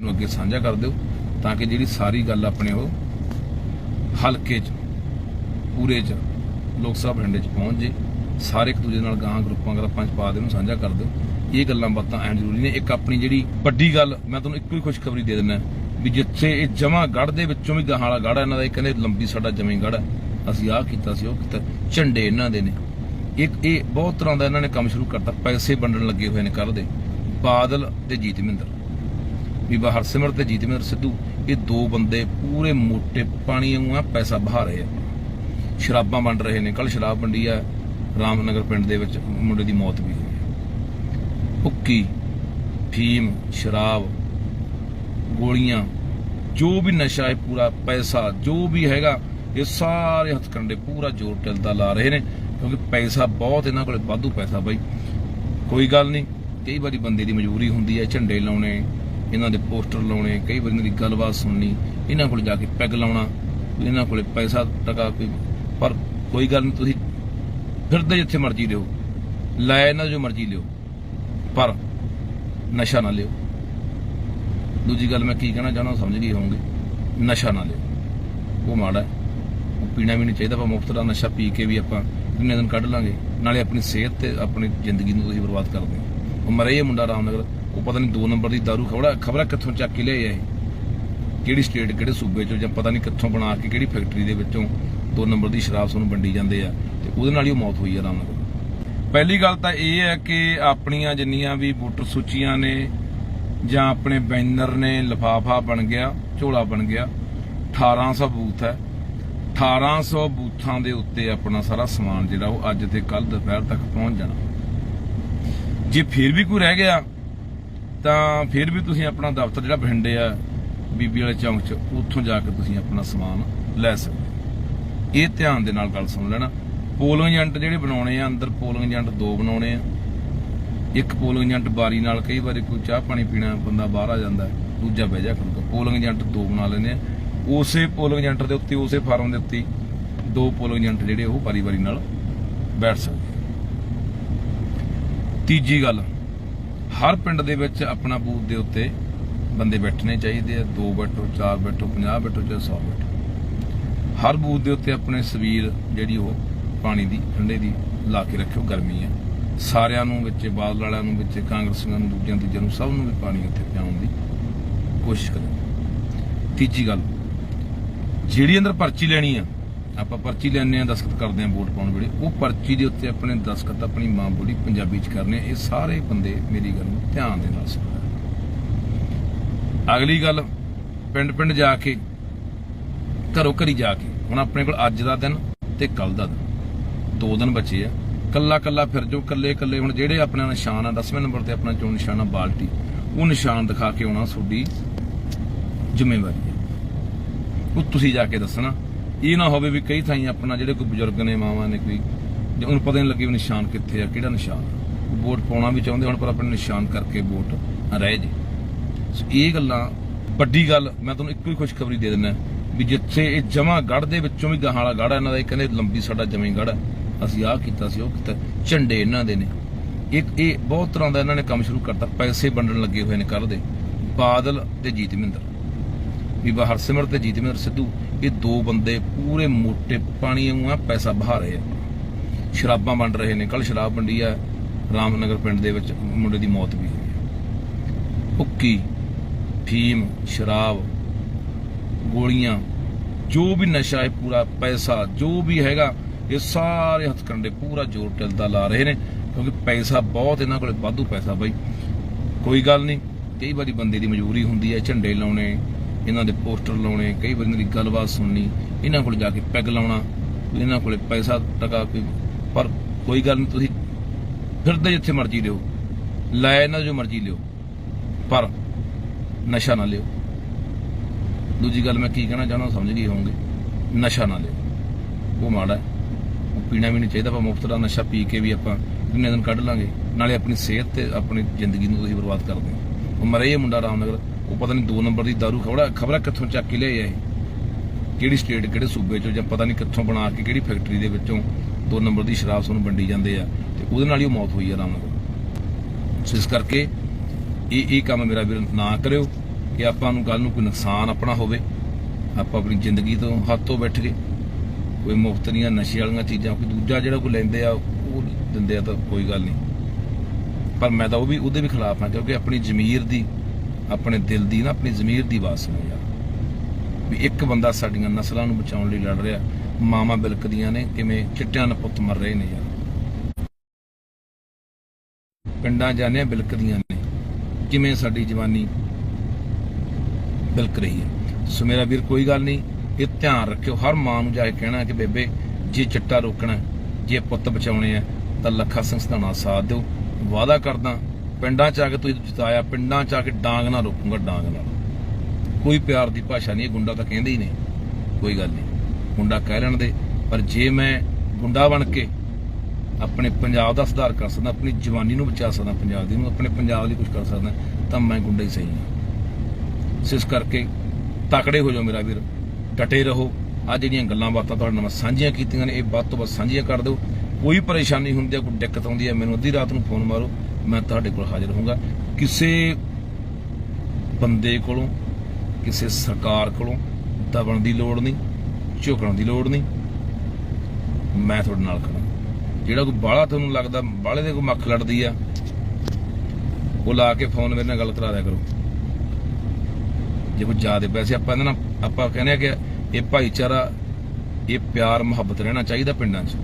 ਨੂੰ ਅੱਗੇ ਸਾਂਝਾ ਕਰ ਦਿਓ ਤਾਂ ਕਿ ਜਿਹੜੀ ਸਾਰੀ ਗੱਲ ਆਪਣੇ ਉਹ ਹਲਕੇ 'ਚ, ਪੂਰੇ 'ਚ, ਲੋਕ ਸਭਾ ਬਠਿੰਡੇ 'ਚ ਪਹੁੰਚ ਜੇ, ਸਾਰੇ ਇੱਕ ਦੂਜੇ ਨਾਲ ਗਾਂ ਗਰੁੱਪਾਂ ਗਰੁੱਪਾਂ 'ਚ ਪਾ ਦੇ ਨੂੰ ਸਾਂਝਾ ਕਰ ਦਿਓ। ਇਹ ਗੱਲਾਂ ਬਾਤਾਂ ਐਂ ਜ਼ਰੂਰੀ ਨੇ। ਇੱਕ ਆਪਣੀ ਜਿਹੜੀ ਵੱਡੀ ਗੱਲ, ਮੈਂ ਤੁਹਾਨੂੰ ਇੱਕੋ ਹੀ ਖੁਸ਼ਖਬਰੀ ਦੇ ਦਿੰਦਾ ਵੀ ਜਿੱਥੇ ਇਹ ਜਮਾ ਗੜ ਦੇ ਵਿੱਚੋਂ ਵੀ ਗਾਹਾਂ ਵਾਲਾ ਗੜ ਇਹਨਾਂ ਦਾ ਇਹ ਕਹਿੰਦੇ ਲੰਬੀ ਸਾਡਾ ਜਮੇ ਗੜ ਅਸੀਂ ਆਹ ਕੀਤਾ ਸੀ ਉਹ ਕੀਤਾ। ਝੰਡੇ ਇਹਨਾਂ ਦੇ ਨੇ। ਇੱਕ ਇਹ ਬਹੁਤ ਤਰ੍ਹਾਂ ਦਾ ਇਹਨਾਂ ਨੇ ਕੰਮ ਸ਼ੁਰੂ ਕਰਤਾ, ਪੈਸੇ ਵੰਡਣ ਲੱਗੇ ਹੋਏ ਨੇ ਕੱਲ ਦੇ। ਬਾਦਲ ਤੇ ਜੀਤ ਮਹਿੰਦਰ ਬੀਬਾ ਹਰਸਿਮਰਤ ਤੇ ਜੀਤ ਸਿੱਧੂ, ਇਹ ਦੋ ਬੰਦੇ ਪੂਰੇ ਮੋਟੇ ਪਾਣੀ ਵਾਂਗੂ ਆ, ਪੈਸਾ ਬਹਾ ਰਹੇ ਆ। ਸ਼ਰਾਬਾਂ ਵੰਡ ਰਹੇ ਨੇ ਕੱਲ ਸ਼ਰਾਬ ਵੰਡੀ ਆ, ਰਾਮਨਗਰ ਪਿੰਡ ਦੇ ਵਿੱਚ ਮੁੰਡੇ ਦੀ ਮੌਤ ਵੀ ਹੋਈ ਹੈ ਭੁੱਕੀ ਫੀਮ ਸ਼ਰਾਬ, ਗੋਲੀਆਂ, ਜੋ ਵੀ ਨਸ਼ਾ ਹੈ ਪੂਰਾ ਪੈਸਾ, ਜੋ ਵੀ ਹੈਗਾ, ਇਹ ਸਾਰੇ ਹੱਥਕੰਡੇ ਪੂਰਾ ਜ਼ੋਰ ਟਿਲਦਾ ਲਾ ਰਹੇ ਨੇ, ਕਿਉਂਕਿ ਪੈਸਾ ਬਹੁਤ, ਇਹਨਾਂ ਕੋਲੇ ਵਾਧੂ ਪੈਸਾ ਬਾਈ। ਕੋਈ ਗੱਲ ਨਹੀਂ, ਕਈ ਵਾਰੀ ਬੰਦੇ ਦੀ ਮਜਬੂਰੀ ਹੁੰਦੀ ਹੈ, ਝੰਡੇ ਲਾਉਣੇ ਇਹਨਾਂ ਦੇ ਪੋਸਟਰ ਲਾਉਣੇ, ਕਈ ਵਾਰੀ ਇਹਨਾਂ ਦੀ ਗੱਲਬਾਤ ਸੁਣਨੀ, ਇਹਨਾਂ ਕੋਲ ਜਾ ਕੇ ਪੈਗ ਲਾਉਣਾ, ਇਹਨਾਂ ਕੋਲੇ ਪੈਸਾ ਟਕਾ ਕੋਈ ਪਰ ਕੋਈ ਗੱਲ ਨਹੀਂ, ਤੁਸੀਂ ਫਿਰਦੇ ਜਿੱਥੇ ਮਰਜ਼ੀ ਲਿਓ ਲੈ ਇਹਨਾਂ ਜੋ ਮਰਜ਼ੀ ਲਿਓ, ਪਰ ਨਸ਼ਾ ਨਾ ਲਿਓ। ਦੂਜੀ ਗੱਲ ਮੈਂ ਕੀ ਕਹਿਣਾ ਚਾਹੁੰਦਾ, ਸਮਝ ਗਈ ਹੋਵੋਗੇ? ਨਸ਼ਾ ਨਾ ਲਿਓ। ਉਹ ਮਾੜਾ ਉਹ ਪੀਣਾ ਵੀ ਨਹੀਂ ਚਾਹੀਦਾ ਪਰ ਮੁਫਤ ਦਾ ਨਸ਼ਾ ਪੀ ਕੇ ਵੀ ਆਪਾਂ ਕਿੰਨੇ ਦਿਨ ਕੱਢ ਲਾਂਗੇ। ਨਾਲੇ ਆਪਣੀ ਸਿਹਤ ਤੇ ਆਪਣੀ ਜ਼ਿੰਦਗੀ ਨੂੰ ਤੁਸੀਂ ਬਰਬਾਦ ਕਰਦੇ ਹੋ। ਉਹ ਮਰੇ ਇਹ ਮੁੰਡਾ ਰਾਮਨਗਰ ਉਹ ਪਤਾ ਨਹੀਂ ਦੋ ਨੰਬਰ ਦੀ ਦਾਰੂ ਖਬੜਾ ਖਬਰਾਂ ਕਿੱਥੋਂ ਚੱਕ ਕੇ ਲਿਆਇਆ ਇਹ? ਕਿਹੜੀ ਸਟੇਟ ਕਿਹੜੇ ਸੂਬੇ ਚੋਂ ਜਾਂ ਪਤਾ ਨਹੀਂ ਕਿੱਥੋਂ ਬਣਾ ਕੇ ਕਿਹੜੀ ਫੈਕਟਰੀ ਦੇ ਵਿੱਚੋਂ ਦੋ ਨੰਬਰ ਦੀ ਸ਼ਰਾਬ ਸਾਨੂੰ ਵੰਡੀ ਜਾਂਦੇ ਆ ਤੇ ਉਹਦੇ ਨਾਲ ਹੀ ਉਹ ਮੌਤ ਹੋਈ ਆ ਰਾਮਨਗਰ ਪਹਿਲੀ ਗੱਲ ਤਾਂ ਇਹ ਹੈ ਕਿ ਆਪਣੀਆਂ ਜਿੰਨੀਆਂ ਵੀ ਵੋਟਰ ਸੂਚੀਆਂ ਨੇ ਜਾਂ ਆਪਣੇ ਬੈਨਰ ਨੇ, ਲਫਾਫਾ ਬਣ ਗਿਆ, ਝੋਲਾ ਬਣ ਗਿਆ 1800 ਬੂਥ ਹੈ। 1800 ਬੂਥਾਂ ਦੇ ਉੱਤੇ ਆਪਣਾ ਸਾਰਾ ਸਮਾਨ ਜਿਹੜਾ ਉਹ ਅੱਜ ਤੇ ਕੱਲ ਦੁਪਹਿਰ ਤੱਕ ਪਹੁੰਚ ਜਾਣਾ। ਜੇ ਫਿਰ ਵੀ ਕੋਈ ਰਹਿ ਗਿਆ ਤਾਂ ਫਿਰ ਵੀ ਤੁਸੀਂ ਆਪਣਾ ਦਫ਼ਤਰ ਜਿਹੜਾ ਬਠਿੰਡੇ ਆ, ਬੀਬੀ ਵਾਲੇ ਚੌਂਕ 'ਚ, ਉੱਥੋਂ ਜਾ ਕੇ ਤੁਸੀਂ ਆਪਣਾ ਸਮਾਨ ਲੈ ਸਕਦੇ ਹੋ। ਇਹ ਧਿਆਨ ਦੇ ਨਾਲ ਗੱਲ ਸੁਣ ਲੈਣਾ। ਪੋਲਿੰਗ ਏਜੰਟ ਜਿਹੜੇ ਬਣਾਉਣੇ ਆ, ਅੰਦਰ ਪੋਲਿੰਗ ਏਜੰਟ ਦੋ ਬਣਾਉਣੇ ਆ। ਇੱਕ ਪੋਲਿੰਗ ਏਜੰਟ ਬਾਰੀ ਨਾਲ ਕਈ ਵਾਰੀ ਕੋਈ ਚਾਹ ਪਾਣੀ ਪੀਣਾ, ਬੰਦਾ ਬਾਹਰ ਆ ਜਾਂਦਾ, ਦੂਜਾ ਬਹਿ ਜਾ ਕਰੂਗਾ ਪੋਲਿੰਗ ਏਜੰਟ ਦੋ ਬਣਾ ਲੈਂਦੇ ਆ। ਉਸੇ ਪੋਲਿੰਗ ਏਜੰਟ ਦੇ ਉੱਤੇ, ਉਸੇ ਫਾਰਮ ਦੇ ਉੱਤੇ ਦੋ ਪੋਲਿੰਗ ਏਜੰਟ ਜਿਹੜੇ ਉਹ ਵਾਰੀ ਵਾਰੀ ਨਾਲ ਬੈਠ ਸਕਦੇ ਤੀਜੀ ਗੱਲ ਹਰ ਪਿੰਡ ਦੇ ਵਿੱਚ ਆਪਣਾ ਬੂਥ ਦੇ ਉੱਤੇ ਬੰਦੇ ਬੈਠਣੇ ਚਾਹੀਦੇ ਆ, ਦੋ ਬੈਠੋ, ਚਾਰ ਬੈਠੋ 50 ਬੈਠੋ ਚਾਹੇ 100 ਬੈਠੋ। ਹਰ ਬੂਥ ਦੇ ਉੱਤੇ ਆਪਣੇ ਸਵੀਰ ਜਿਹੜੀ ਉਹ ਪਾਣੀ ਦੀ, ਠੰਡੇ ਦੀ ਲਾ ਕੇ ਰੱਖਿਓ, ਗਰਮੀ ਆ। ਸਾਰਿਆਂ ਨੂੰ ਵਿੱਚ, ਬਾਦਲ ਵਾਲਿਆਂ ਨੂੰ ਵਿੱਚ, ਕਾਂਗਰਸੀਆਂ ਨੂੰ, ਦੂਜਿਆਂ ਤੀਜਿਆਂ ਨੂੰ ਸਭ ਨੂੰ ਵੀ ਪਾਣੀ ਉੱਥੇ ਪਿਆਉਣ ਦੀ ਕੋਸ਼ਿਸ਼ ਕਰੋ। ਤੀਜੀ ਗੱਲ, ਜਿਹੜੀ ਅੰਦਰ ਪਰਚੀ ਲੈਣੀ ਆ ਆਪਾਂ ਪਰਚੀ ਲੈਣੇ ਆ ਦਸਖਤ ਕਰਦੇ ਆ ਵੋਟ ਪਾਉਣ ਵੇਲੇ। ਉਹ ਪਰਚੀ ਦੇ ਉੱਤੇ ਆਪਣੇ ਦਸਖਤ ਆਪਣੀ ਮਾਂ ਬੋਲੀ ਪੰਜਾਬੀ ਚ ਕਰਨੇ, ਇਹ ਸਾਰੇ ਬੰਦੇ ਮੇਰੀ ਗੱਲ ਨੂੰ ਧਿਆਨ ਦੇ ਨਾਲ ਸੁਣੋ ਅਗਲੀ ਗੱਲ ਪਿੰਡ ਪਿੰਡ ਜਾ ਕੇ ਘਰੋਂ ਘਰੀ ਜਾ ਕੇ, ਹੁਣ ਆਪਣੇ ਕੋਲ ਅੱਜ ਦਾ ਦਿਨ ਤੇ ਕੱਲ ਦਾ ਦਿਨ। ਦੋ ਦਿਨ ਬਚੇ ਆ। ਕੱਲਾ ਕੱਲਾ ਫਿਰ ਜੋ ਕੱਲੇ ਕੱਲੇ ਹੁਣ ਜਿਹੜੇ ਆਪਣਾ ਨਿਸ਼ਾਨ ਆ 10ਵੇਂ ਨੰਬਰ ਤੇ ਆਪਣਾ ਚੋਣ ਨਿਸ਼ਾਨ ਆ, ਬਾਲਟੀ, ਉਹ ਨਿਸ਼ਾਨ ਦਿਖਾ ਕੇ ਆਉਣਾ ਤੁਹਾਡੀ ਜ਼ਿੰਮੇਵਾਰੀ ਹੈ ਉਹ ਤੁਸੀਂ ਜਾ ਕੇ ਦੱਸਣਾ। ਇਹ ਨਾ ਹੋਵੇ ਵੀ ਕਈ ਥਾਈਂ ਆਪਣਾ ਜਿਹੜੇ ਕੋਈ ਬਜ਼ੁਰਗ ਨੇ ਮਾਵਾਂ ਨੇ ਕੋਈ, ਜੇ ਉਹਨੂੰ ਪਤਾ ਨਹੀਂ ਲੱਗੇ ਵੀ ਨਿਸ਼ਾਨ ਕਿੱਥੇ ਆ, ਕਿਹੜਾ ਨਿਸ਼ਾਨ ਵੋਟ ਪਾਉਣਾ ਵੀ ਚਾਹੁੰਦੇ, ਹੁਣ ਪਰ ਆਪਣੇ ਨਿਸ਼ਾਨ ਕਰਕੇ ਵੋਟ ਰਹਿ ਜੇ। ਸੋ ਇਹ ਗੱਲਾਂ, ਵੱਡੀ ਗੱਲ, ਮੈਂ ਤੁਹਾਨੂੰ ਇੱਕੋ ਹੀ ਖੁਸ਼ਖਬਰੀ ਦੇ ਦਿੰਦਾ, ਵੀ ਜਿੱਥੇ ਇਹ ਜਮਾ ਗੜ ਦੇ ਵਿੱਚੋਂ ਵੀ ਗਾਹਾਂ ਵਾਲਾ ਗੜ ਇਹਨਾਂ ਦਾ ਇਹ ਕਹਿੰਦੇ ਲੰਬੀ ਸਾਡਾ ਜਮੇ ਗੜ ਅਸੀਂ ਆਹ ਕੀਤਾ ਸੀ ਉਹ ਕੀਤਾ, ਝੰਡੇ ਇਹਨਾਂ ਦੇ ਨੇ। ਇੱਕ ਇਹ ਬਹੁਤ ਤਰ੍ਹਾਂ ਦਾ ਇਹਨਾਂ ਨੇ ਕੰਮ ਸ਼ੁਰੂ ਕਰਤਾ, ਪੈਸੇ ਵੰਡਣ ਲੱਗੇ ਹੋਏ ਨੇ ਕੱਲ ਦੇ, ਬਾਦਲ ਤੇ ਜੀਤਮਿੰਦਰ। ਬੀਬਾ ਹਰਸਿਮਰਤ ਤੇ ਜੀਤਮਿੰਦਰ ਸਿੱਧੂ ਇਹ ਦੋ ਬੰਦੇ ਪੂਰੇ ਮੋਟੇ ਪਾਣੀ ਵਾਂਗੂ ਪੈਸਾ ਬਹਾ ਰਹੇ ਆ। ਸ਼ਰਾਬਾਂ ਵੰਡ ਰਹੇ ਨੇ। ਕੱਲ ਸ਼ਰਾਬ ਵੰਡੀ ਆ, ਰਾਮਨਗਰ ਪਿੰਡ ਦੇ ਵਿੱਚ ਮੁੰਡੇ ਦੀ ਮੌਤ ਵੀ ਹੋਈ ਹੈ ਭੁੱਕੀ ਫੀਮ ਸ਼ਰਾਬ, ਗੋਲੀਆਂ, ਜੋ ਵੀ ਨਸ਼ਾ ਹੈ ਪੂਰਾ ਪੈਸਾ, ਜੋ ਵੀ ਹੈਗਾ, ਇਹ ਸਾਰੇ ਹੱਥ ਹੱਥਕੰਡੇ ਪੂਰਾ ਜ਼ੋਰ ਟਿਲਦਾ ਲਾ ਰਹੇ ਨੇ, ਕਿਉਂਕਿ ਪੈਸਾ ਬਹੁਤ, ਇਹਨਾਂ ਕੋਲੇ ਵਾਧੂ ਪੈਸਾ ਬਾਈ। ਕੋਈ ਗੱਲ ਨਹੀਂ, ਕਈ ਵਾਰੀ ਬੰਦੇ ਦੀ ਮਜਬੂਰੀ ਹੁੰਦੀ ਹੈ, ਝੰਡੇ ਲਾਉਣੇ ਇਹਨਾਂ ਦੇ ਪੋਸਟਰ ਲਾਉਣੇ, ਕਈ ਵਾਰੀ ਇਹਨਾਂ ਦੀ ਗੱਲਬਾਤ ਸੁਣਨੀ, ਇਹਨਾਂ ਕੋਲ ਜਾ ਕੇ ਪੈਗ ਲਾਉਣਾ, ਇਹਨਾਂ ਕੋਲੇ ਪੈਸਾ ਟਕਾ ਕੋਈ, ਪਰ ਕੋਈ ਗੱਲ ਨਹੀਂ ਤੁਸੀਂ ਫਿਰਦੇ ਜਿੱਥੇ ਮਰਜ਼ੀ ਲਿਓ ਲੈ ਇਹਨਾਂ ਜੋ ਮਰਜ਼ੀ ਲਿਓ, ਪਰ ਨਸ਼ਾ ਨਾ ਲਿਓ। ਦੂਜੀ ਗੱਲ ਮੈਂ ਕੀ ਕਹਿਣਾ ਚਾਹੁੰਦਾ, ਸਮਝ ਗਈ ਹੋਵੋਗੇ, ਨਸ਼ਾ ਨਾ ਲਿਓ। ਉਹ ਮਾੜਾ ਉਹ ਪੀਣਾ ਵੀ ਨਹੀਂ ਚਾਹੀਦਾ ਪਰ ਮੁਫਤ ਦਾ ਨਸ਼ਾ ਪੀ ਕੇ ਵੀ ਆਪਾਂ ਕਿੰਨੇ ਦਿਨ ਕੱਢ ਲਾਂਗੇ, ਨਾਲੇ ਆਪਣੀ ਸਿਹਤ ਤੇ ਆਪਣੀ ਜ਼ਿੰਦਗੀ ਨੂੰ ਤੁਸੀਂ ਬਰਬਾਦ ਕਰਦੇ ਹੋ। ਉਹ ਮਰੇ ਇਹ ਮੁੰਡਾ ਰਾਮਨਗਰ ਉਹ ਪਤਾ ਨਹੀਂ ਦੋ ਨੰਬਰ ਦੀ ਦਾਰੂ ਖਬੜਾ ਖਬਰਾਂ ਕਿੱਥੋਂ ਚੱਕ ਕੇ ਲਿਆਇਆ ਇਹ? ਕਿਹੜੀ ਸਟੇਟ ਕਿਹੜੇ ਸੂਬੇ ਚੋਂ ਜਾਂ ਪਤਾ ਨਹੀਂ ਕਿੱਥੋਂ ਬਣਾ ਕੇ ਕਿਹੜੀ ਫੈਕਟਰੀ ਦੇ ਵਿੱਚੋਂ ਦੋ ਨੰਬਰ ਦੀ ਸ਼ਰਾਬ ਸਾਨੂੰ ਵੰਡੀ ਜਾਂਦੇ ਆ ਤੇ ਉਹਦੇ ਨਾਲ ਹੀ ਉਹ ਮੌਤ ਹੋਈ ਆ ਰਾਮਨਗਰ ਸੋ ਇਸ ਕਰਕੇ ਇਹ ਇਹ ਕੰਮ ਮੇਰਾ ਵੀਰ ਨਾ ਕਰਿਓ ਕਿ ਆਪਾਂ ਨੂੰ ਕੱਲ ਨੂੰ ਕੋਈ ਨੁਕਸਾਨ ਆਪਣਾ ਹੋਵੇ। ਆਪਾਂ ਆਪਣੀ ਜ਼ਿੰਦਗੀ ਤੋਂ ਹੱਥੋਂ ਬੈਠ ਗਏ ਕੋਈ ਮੁਫਤ ਦੀਆਂ ਨਸ਼ੇ ਵਾਲੀਆਂ ਚੀਜ਼ਾਂ, ਕੋਈ ਦੂਜਾ ਜਿਹੜਾ ਕੋਈ ਲੈਂਦੇ ਆ, ਉਹ ਦਿੰਦੇ ਆ ਤਾਂ ਕੋਈ ਗੱਲ ਨਹੀਂ। ਪਰ ਮੈਂ ਤਾਂ ਉਹ ਵੀ ਉਹਦੇ ਵੀ ਖਿਲਾਫ ਹਾਂ ਕਿਉਂਕਿ ਆਪਣੀ ਜ਼ਮੀਰ ਦੀ ਆਪਣੇ ਦਿਲ ਦੀ ਨਾ, ਆਪਣੀ ਜ਼ਮੀਰ ਦੀ ਆਵਾਜ਼ ਸੁਣੋ ਯਾਰ। ਵੀ ਇੱਕ ਬੰਦਾ ਸਾਡੀਆਂ ਨਸਲਾਂ ਨੂੰ ਬਚਾਉਣ ਲਈ ਲੜ ਰਿਹਾ ਮਾਮਾ ਬਿਲਕਦੀਆਂ ਨੇ, ਕਿਵੇਂ ਚਿੱਟਿਆਂ ਨਾਲ ਪੁੱਤ ਮਰ ਰਹੇ ਨੇ ਯਾਰ। ਪਿੰਡਾਂ ਜਾਂਦੇ ਆ ਬਿਲਕਦੀਆਂ ਨੇ, ਕਿਵੇਂ ਸਾਡੀ ਜਵਾਨੀ ਬਿਲਕ ਰਹੀ ਹੈ। ਸੋ ਮੇਰਾ ਵੀਰ, ਕੋਈ ਗੱਲ ਨਹੀਂ, ਇਹ ਧਿਆਨ ਰੱਖਿਓ, ਹਰ ਮਾਂ ਨੂੰ ਜਾ ਕੇ ਕਹਿਣਾ ਕਿ ਬੇਬੇ, ਜੇ ਚਿੱਟਾ ਰੋਕਣਾ ਜੇ ਪੁੱਤ ਬਚਾਉਣੇ ਆ ਤਾਂ ਲੱਖਾ ਸੰਸਥਾਣਾ ਸਾਥ ਦਿਓ। ਵਾਅਦਾ ਕਰਦਾ ਪਿੰਡਾਂ ਚ ਆ ਕੇ ਤੁਸੀਂ ਜਿਤਾਇਆ, ਪਿੰਡਾਂ ਚ ਆ ਕੇ ਡਾਂਗ ਨਾਲ ਰੋਕੂੰਗਾ, ਡਾਂਗ ਨਾਲ। ਕੋਈ ਪਿਆਰ ਦੀ ਭਾਸ਼ਾ ਨਹੀਂ ਗੁੰਡਾ ਤਾਂ ਕਹਿੰਦੇ ਹੀ ਨੇ। ਕੋਈ ਗੱਲ ਨਹੀਂ, ਗੁੰਡਾ ਕਹਿ ਲੈਣ ਦੇ। ਪਰ ਜੇ ਮੈਂ ਗੁੰਡਾ ਬਣ ਕੇ ਆਪਣੇ ਪੰਜਾਬ ਦਾ ਸੁਧਾਰ ਕਰ ਸਕਦਾ, ਆਪਣੀ ਜਵਾਨੀ ਨੂੰ ਬਚਾ ਸਕਦਾ, ਪੰਜਾਬ ਦੀ ਨੂੰ, ਆਪਣੇ ਪੰਜਾਬ ਲਈ ਕੁਝ ਕਰ ਸਕਦਾ, ਤਾਂ ਮੈਂ ਗੁੰਡਾ ਹੀ ਸਹੀ ਹਾਂ। ਸੋ ਇਸ ਕਰਕੇ ਤਕੜੇ ਹੋ ਜਾਓ ਮੇਰਾ ਵੀਰ, ਡਟੇ ਰਹੋ। ਆ ਜਿਹੜੀਆਂ ਗੱਲਾਂ ਬਾਤਾਂ ਤੁਹਾਡੇ ਨਾਲ ਮੈਂ ਸਾਂਝੀਆਂ ਕੀਤੀਆਂ ਨੇ, ਇਹ ਵੱਧ ਤੋਂ ਵੱਧ ਸਾਂਝੀਆਂ ਕਰ ਦਿਓ। ਕੋਈ ਪਰੇਸ਼ਾਨੀ ਹੁੰਦੀ ਹੈ ਕੋਈ ਦਿੱਕਤ ਆਉਂਦੀ ਹੈ ਮੈਨੂੰ ਅੱਧੀ ਰਾਤ ਨੂੰ ਫੋਨ ਮਾਰੋ। ਮੈਂ ਤੁਹਾਡੇ ਕੋਲ ਹਾਜ਼ਰ ਹੋਊਗਾ। ਕਿਸੇ ਬੰਦੇ ਕੋਲੋਂ, ਕਿਸੇ ਸਰਕਾਰ ਕੋਲੋਂ ਦਬਣ ਦੀ ਲੋੜ ਨਹੀਂ, ਝੁਕਣ ਦੀ ਲੋੜ ਨਹੀਂ, ਮੈਂ ਤੁਹਾਡੇ ਨਾਲ ਖੜਾ ਜਿਹੜਾ ਕੋਈ ਬਾਹਲਾ ਤੁਹਾਨੂੰ ਲੱਗਦਾ ਬਾਹਲੇ ਦੇ ਕੋਈ ਮੱਖ ਲੜਦੀ ਆ, ਉਹ ਲਾ ਕੇ ਫੋਨ ਮੇਰੇ ਨਾਲ ਗੱਲ ਕਰਾ ਦਿਆ ਕਰੋ। ਜੇ ਕੋਈ ਜ਼ਿਆਦਾ ਪੈਸੇ ਆਪਾਂ ਇਹਨਾਂ ਨਾਲ, ਆਪਾਂ ਕਹਿੰਦੇ ਆ ਕਿ ਇਹ ਭਾਈਚਾਰਾ, ਇਹ ਪਿਆਰ ਮੁਹੱਬਤ ਰਹਿਣਾ ਚਾਹੀਦਾ ਪਿੰਡਾਂ 'ਚ।